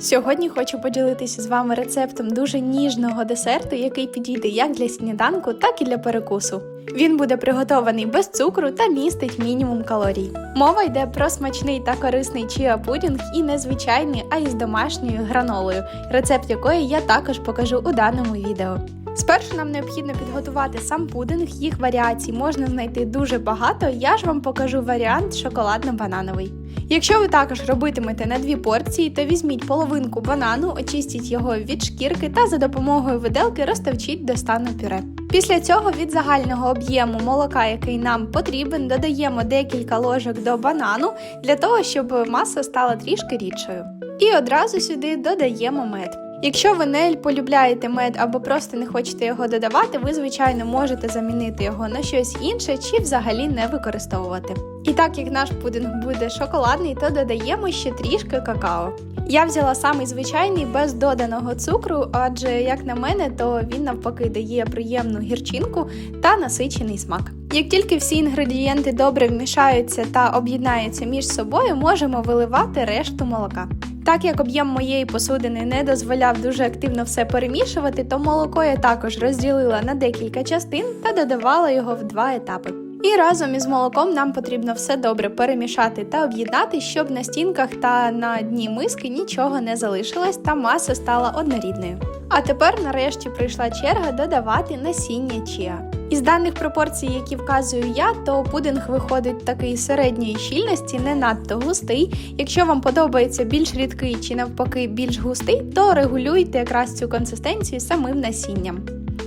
Сьогодні хочу поділитися з вами рецептом дуже ніжного десерту, який підійде як для сніданку, так і для перекусу. Він буде приготований без цукру та містить мінімум калорій. Мова йде про смачний та корисний чіа пудінг і не звичайний, а із домашньою гранолою, рецепт якої я також покажу у даному відео. Спершу нам необхідно підготувати сам пудинг, їх варіацій можна знайти дуже багато. Я ж вам покажу варіант шоколадно-банановий. Якщо ви також робитимете на дві порції, то візьміть половинку банану, очистіть його від шкірки та за допомогою виделки розтовчіть до стану пюре. Після цього від загального об'єму молока, який нам потрібен, додаємо декілька ложок до банану для того, щоб маса стала трішки рідшою. І одразу сюди додаємо мед. Якщо ви не полюбляєте мед або просто не хочете його додавати, ви, звичайно, можете замінити його на щось інше чи взагалі не використовувати. І так як наш пудинг буде шоколадний, то додаємо ще трішки какао. Я взяла самий звичайний без доданого цукру, адже, як на мене, то він навпаки дає приємну гірчинку та насичений смак. Як тільки всі інгредієнти добре вмішаються та об'єднаються між собою, можемо виливати решту молока. Так як об'єм моєї посудини не дозволяв дуже активно все перемішувати, то молоко я також розділила на декілька частин та додавала його в два етапи. І разом із молоком нам потрібно все добре перемішати та об'єднати, щоб на стінках та на дні миски нічого не залишилось та маса стала однорідною. А тепер нарешті прийшла черга додавати насіння чіа. Із даних пропорцій, які вказую я, то пудинг виходить такий середньої щільності, не надто густий. Якщо вам подобається більш рідкий чи навпаки більш густий, то регулюйте якраз цю консистенцію самим насінням.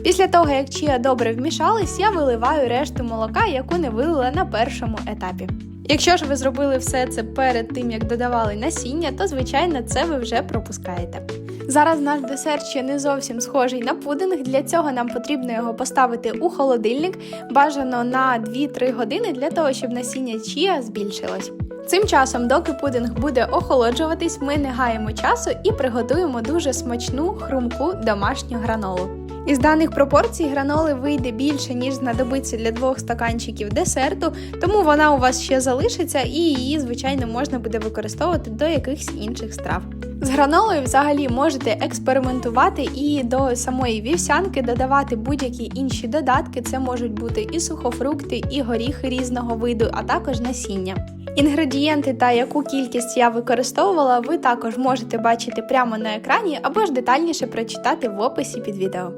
Після того, як чия добре вмішались, я виливаю решту молока, яку не вилила на першому етапі. Якщо ж ви зробили все це перед тим, як додавали насіння, то звичайно це ви вже пропускаєте. Зараз наш десерт ще не зовсім схожий на пудинг. Для цього нам потрібно його поставити у холодильник, бажано на 2-3 години для того, щоб насіння чія збільшилось. Цим часом, доки пудинг буде охолоджуватись, ми не гаємо часу і приготуємо дуже смачну хрумку домашню гранолу. Із даних пропорцій граноли вийде більше, ніж знадобиться для двох стаканчиків десерту, тому вона у вас ще залишиться і її, звичайно, можна буде використовувати до якихось інших страв. З гранолою взагалі можете експериментувати і до самої вівсянки додавати будь-які інші додатки. Це можуть бути і сухофрукти, і горіхи різного виду, а також насіння. Інгредієнти та яку кількість я використовувала, ви також можете бачити прямо на екрані або ж детальніше прочитати в описі під відео.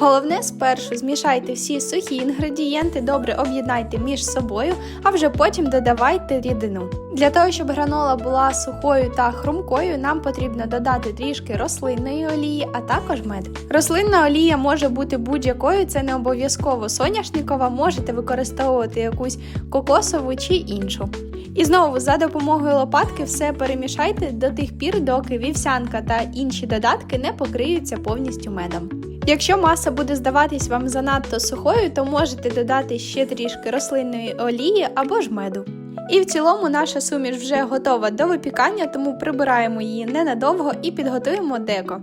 Головне, спершу змішайте всі сухі інгредієнти, добре об'єднайте між собою, а вже потім додавайте рідину. Для того, щоб гранола була сухою та хрумкою, нам потрібно додати трішки рослинної олії, а також мед. Рослинна олія може бути будь-якою, це не обов'язково соняшникова, можете використовувати якусь кокосову чи іншу. І знову за допомогою лопатки все перемішайте до тих пір, доки вівсянка та інші додатки не покриються повністю медом. Якщо маса буде здаватись вам занадто сухою, то можете додати ще трішки рослинної олії або ж меду. І в цілому наша суміш вже готова до випікання, тому прибираємо її ненадовго і підготуємо деко.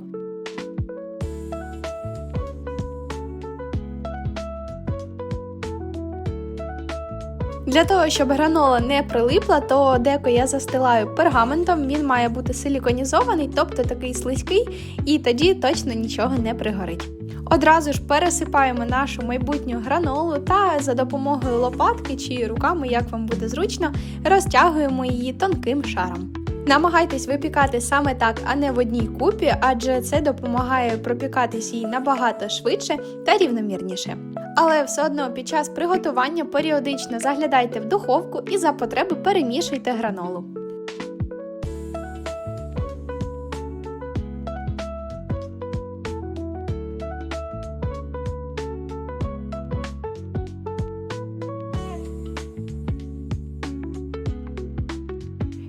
Для того, щоб гранола не прилипла, то деко я застилаю пергаментом, він має бути силіконізований, тобто такий слизький, і тоді точно нічого не пригорить. Одразу ж пересипаємо нашу майбутню гранолу та за допомогою лопатки чи руками, як вам буде зручно, розтягуємо її тонким шаром. Намагайтесь випікати саме так, а не в одній купі, адже це допомагає пропікатись їй набагато швидше та рівномірніше. Але все одно під час приготування періодично заглядайте в духовку і за потреби перемішуйте гранолу.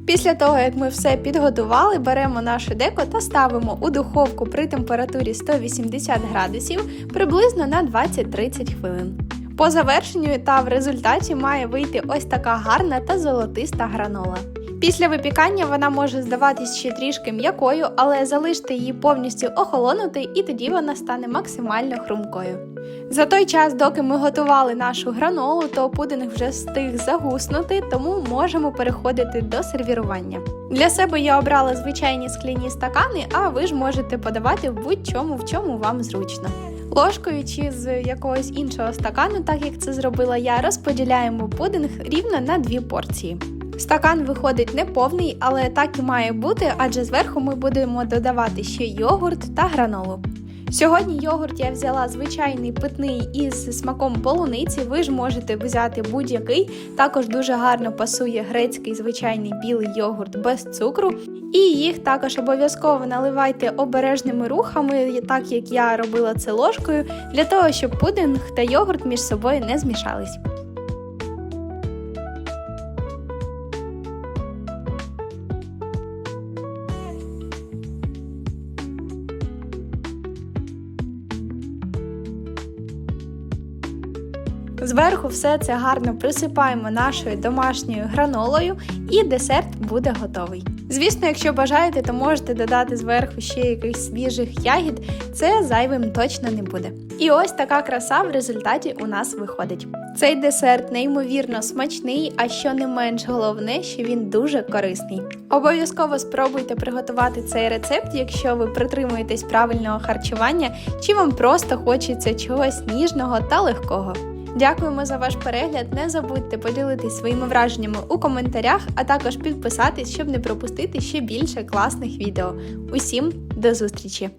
Після того, як ми все підготували, беремо наше деко та ставимо у духовку при температурі 180 градусів приблизно на 20-30 хвилин. По завершенню та в результаті має вийти ось така гарна та золотиста гранола. Після випікання вона може здаватись ще трішки м'якою, але залиште її повністю охолонути, і тоді вона стане максимально хрумкою. За той час, доки ми готували нашу гранолу, то пудинг вже встиг загуснути, тому можемо переходити до сервірування. Для себе я обрала звичайні скляні стакани, а ви ж можете подавати в будь-чому, в чому вам зручно. Ложкою чи з якогось іншого стакану, так як це зробила я, розподіляємо пудинг рівно на дві порції. Стакан виходить не повний, але так і має бути, адже зверху ми будемо додавати ще йогурт та гранолу. Сьогодні йогурт я взяла звичайний питний із смаком полуниці. Ви ж можете взяти будь-який. Також дуже гарно пасує грецький звичайний білий йогурт без цукру. І їх також обов'язково наливайте обережними рухами, так як я робила це ложкою, для того, щоб пудинг та йогурт між собою не змішались. Зверху все це гарно присипаємо нашою домашньою гранолою, і десерт буде готовий. Звісно, якщо бажаєте, то можете додати зверху ще якихось свіжих ягід, це зайвим точно не буде. І ось така краса в результаті у нас виходить. Цей десерт неймовірно смачний, а що не менш головне, що він дуже корисний. Обов'язково спробуйте приготувати цей рецепт, якщо ви притримуєтесь правильного харчування, чи вам просто хочеться чогось ніжного та легкого. Дякуємо за ваш перегляд. Не забудьте поділитись своїми враженнями у коментарях, а також підписатись, щоб не пропустити ще більше класних відео. Усім до зустрічі!